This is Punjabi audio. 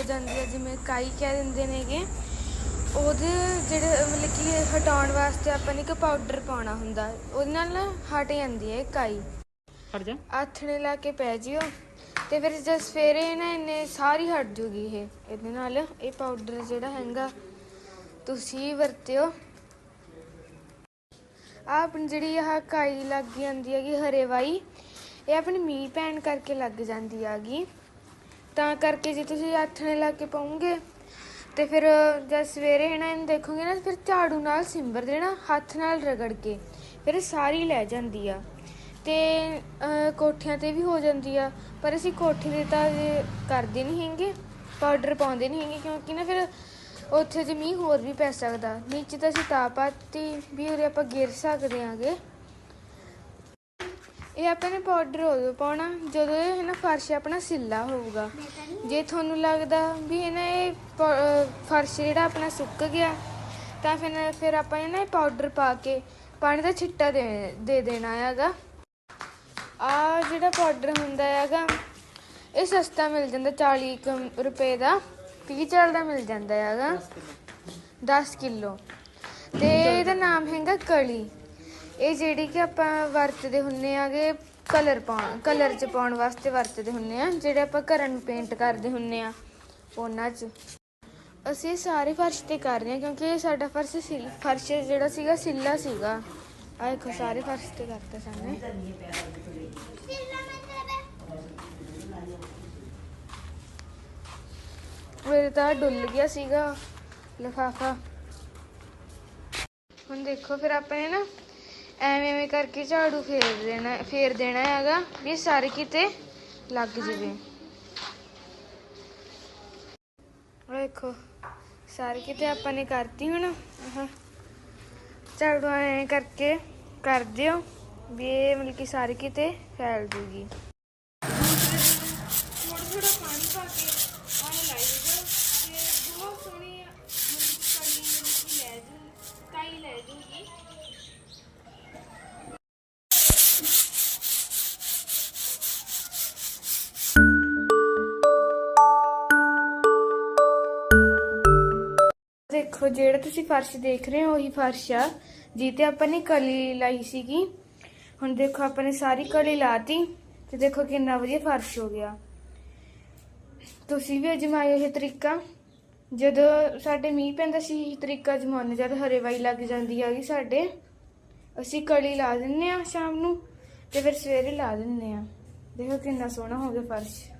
ਜਾਂਦੀ ਹੈ ਜਿਵੇਂ ਕਾਈ ਕਹਿ ਦਿੰਦੇ ਨੇਗੇ ਉਹਦੇ ਜਿਹੜੇ ਮਤਲਬ ਕਿ ਹਟਾਉਣ ਵਾਸਤੇ ਆਪਾਂ ਨੇ ਇੱਕ ਪਾਊਡਰ ਪਾਉਣਾ ਹੁੰਦਾ ਉਹਦੇ ਨਾਲ ਨਾ ਹਟ ਜਾਂਦੀ ਹੈ ਕਾਈ। ਹਟ ਜਾ। ਆਥਣੇ ਲਾ ਕੇ ਪੈ ਜਿਓ ਤੇ ਫਿਰ ਜਦ ਸਵੇਰੇ ਨਾ ਇਹਨੇ ਸਾਰੀ ਹਟ ਜੂਗੀ ਇਹ ਇਹਦੇ ਨਾਲ ਇਹ ਪਾਊਡਰ ਜਿਹੜਾ ਹੈਗਾ ਤੁਸੀਂ ਵਰਤਿਓ। ਆਹ ਆਪਣੀ ਜਿਹੜੀ ਆਹ ਕਾਈ ਲੱਗ ਜਾਂਦੀ ਹੈਗੀ ਹਰੇ ਵਾਈ ਇਹ ਆਪਣੀ ਮੀਂਹ ਪੈਣ ਕਰਕੇ ਲੱਗ ਜਾਂਦੀ ਹੈਗੀ। ਤਾਂ ਕਰਕੇ ਜੇ ਤੁਸੀਂ ਆਥਣੇ ਲਾ ਕੇ ਪਾਉਂਗੇ, ਤੇ ਫਿਰ ਜਦ ਸਵੇਰੇ ਇਹਨਾਂ ਇਹਨੂੰ ਦੇਖੋਗੇ ਨਾ, ਫਿਰ ਝਾੜੂ ਨਾਲ ਸਿੰਬਰ ਦੇਣਾ ਹੱਥ ਨਾਲ ਰਗੜ ਕੇ, ਫਿਰ ਸਾਰੀ ਲੈ ਜਾਂਦੀ ਆ। ਤੇ ਕੋਠਿਆਂ ਤੇ ਵੀ ਹੋ ਜਾਂਦੀ ਆ, ਪਰ ਅਸੀਂ ਕੋਠੇ ਦੇ ਤਾਂ ਕਰਦੇ ਨਹੀਂ ਹੈਗੇ, ਪਾਊਡਰ ਪਾਉਂਦੇ ਨਹੀਂ ਹੈਗੇ, ਕਿਉਂਕਿ ਨਾ ਫਿਰ ਉੱਥੇ ਜੇ ਮੀਂਹ ਹੋਰ ਵੀ ਪੈ ਸਕਦਾ। ਨੀਚੇ ਤਾਂ ਅਸੀਂ ਤਾਂ ਪਾਤੀ, ਵੀ ਉਰੇ ਆਪਾਂ ਗਿਰ ਸਕਦੇ ਆਂਗੇ। ਇਹ ਆਪਾਂ ਨੇ ਪਾਊਡਰ ਉਦੋਂ ਪਾਉਣਾ, ਜਦੋਂ ਇਹ ਨਾ ਫਰਸ਼ ਆਪਣਾ ਸਿੱਲਾ ਹੋਊਗਾ। ਜੇ ਤੁਹਾਨੂੰ ਲੱਗਦਾ ਵੀ ਇਹ ਨਾ ਇਹ ਪ- ਫਰਸ਼ ਜਿਹੜਾ ਆਪਣਾ ਸੁੱਕ ਗਿਆ, ਤਾਂ ਫਿਰ ਫਿਰ ਆਪਾਂ ਇਹ ਨਾ ਇਹ ਪਾਊਡਰ ਪਾ ਕੇ ਪਾਣੀ ਦਾ ਛਿੱਟਾ ਦੇ ਦੇਣਾ ਹੈਗਾ। ਆ ਜਿਹੜਾ ਪਾਊਡਰ ਹੁੰਦਾ ਹੈਗਾ, ਇਹ ਸਸਤਾ ਮਿਲ ਜਾਂਦਾ 40 ਕੁ ਰੁਪਏ ਦਾ 30 ਚਾਲ ਦਾ ਮਿਲ ਜਾਂਦਾ ਹੈਗਾ। 10 ਕਿਲੋ। ਤੇ ਇਹਦਾ ਨਾਮ ਹੈਗਾ ਕਲੀ। ਇਹ ਜਿਹੜੀ ਕਿ ਆਪਾਂ ਵਰਤਦੇ ਹੁੰਨੇ ਆਗੇ ਕਲਰ ਪਾਉਣ, ਕਲਰ ਚ ਪਾਉਣ ਵਾਸਤੇ ਵਰਤਦੇ ਹੁੰਨੇ ਆ, ਜਿਹੜੇ ਆਪਾਂ ਘਰਾਂ ਨੂੰ ਪੇਂਟ ਕਰਦੇ ਹੁੰਨੇ ਆ, ਉਹਨਾਂ 'ਚ। ਅਸੀਂ ਸਾਰੇ ਫਰਸ਼ ਤੇ ਕਰ ਰਹੇ ਹਾਂ ਕਿਉਂਕਿ ਸਾਡਾ ਫਰਸ਼ ਸਿਲ, ਫਰਸ਼ ਜਿਹੜਾ ਸੀਗਾ, ਸਿੱਲਾ ਸੀਗਾ। ਆਹ ਦੇਖੋ, ਸਾਰੇ ਫਰਸ਼ ਤੇ ਕਰਤਾ ਸਾਨੇ ਮੇਰੇ ਤਾਂ ਡੁੱਲ ਗਿਆ ਸੀਗਾ, ਲਫਾਫਾ। ਹੁਣ ਦੇਖੋ, ਫਿਰ ਆਪਾਂ ਨੇ ਨਾ ਐਵੇਂ ਐਵੇਂ ਕਰਕੇ ਝਾੜੂ ਫੇਰ ਦੇਣਾ ਫੇਰ ਦੇਣਾ ਹੈਗਾ, ਵੀ ਇਹ ਸਾਰੇ ਕਿਤੇ ਲੱਗ ਜਵੇ। ਵੇਖੋ ਸਾਰੇ ਕਿਤੇ ਆਪਾਂ ਨੇ ਕਰਤੀ ਹੁਣ ਝਾੜੂ ਐਂ ਕਰਕੇ ਕਰ ਦਿਓ, ਵੀ ਇਹ ਮਤਲਬ ਕਿ ਸਾਰੇ ਕਿਤੇ ਫੈਲ ਜੂਗੀ। ਥੋੜਾ ਥੋੜਾ ਪਾਣੀ ਪਾ ਕੇ ਆਹ ਲਾਈ ਜਾਓ, ਤੇ ਬਹੁਤ ਸੋਹਣੀ ਦੇਖੋ, ਜਿਹੜਾ ਤੁਸੀਂ ਫਰਸ਼ ਦੇਖ ਰਹੇ ਹੋ, ਉਹੀ ਫਰਸ਼ ਆ। ਜਿੱਤੇ ਆਪਾਂ ਨੇ ਕਲੀ ਲਾਈ ਸੀਗੀ। ਹੁਣ ਦੇਖੋ, ਆਪਾਂ ਨੇ ਸਾਰੀ ਕਲੀ ਲਾਤੀ ਤੇ ਦੇਖੋ ਕਿੰਨਾ ਵਧੀਆ ਫਰਸ਼ ਹੋ ਗਿਆ। ਤੁਸੀਂ ਵੀ ਅਜਮਾਇਓ ਇਹ ਤਰੀਕਾ। ਜਦੋਂ ਸਾਡੇ ਮੀਂਹ ਪੈਂਦਾ ਸੀ, ਇਹ ਤਰੀਕਾ ਅਜਮਾਉਣੇ ਜਦ ਹਰੇਵਾਈ ਲੱਗ ਜਾਂਦੀ ਹੈਗੀ ਸਾਡੇ, ਅਸੀਂ ਕਲੀ ਲਾ ਦਿੰਨੇ ਆ ਸ਼ਾਮ ਨੂੰ ਤੇ ਫਿਰ ਸਵੇਰੇ ਲਾ ਦਿੰਨੇ ਆ ਦੇਖੋ ਕਿੰਨਾ ਸੋਹਣਾ ਹੋ ਗਿਆ ਫਰਸ਼।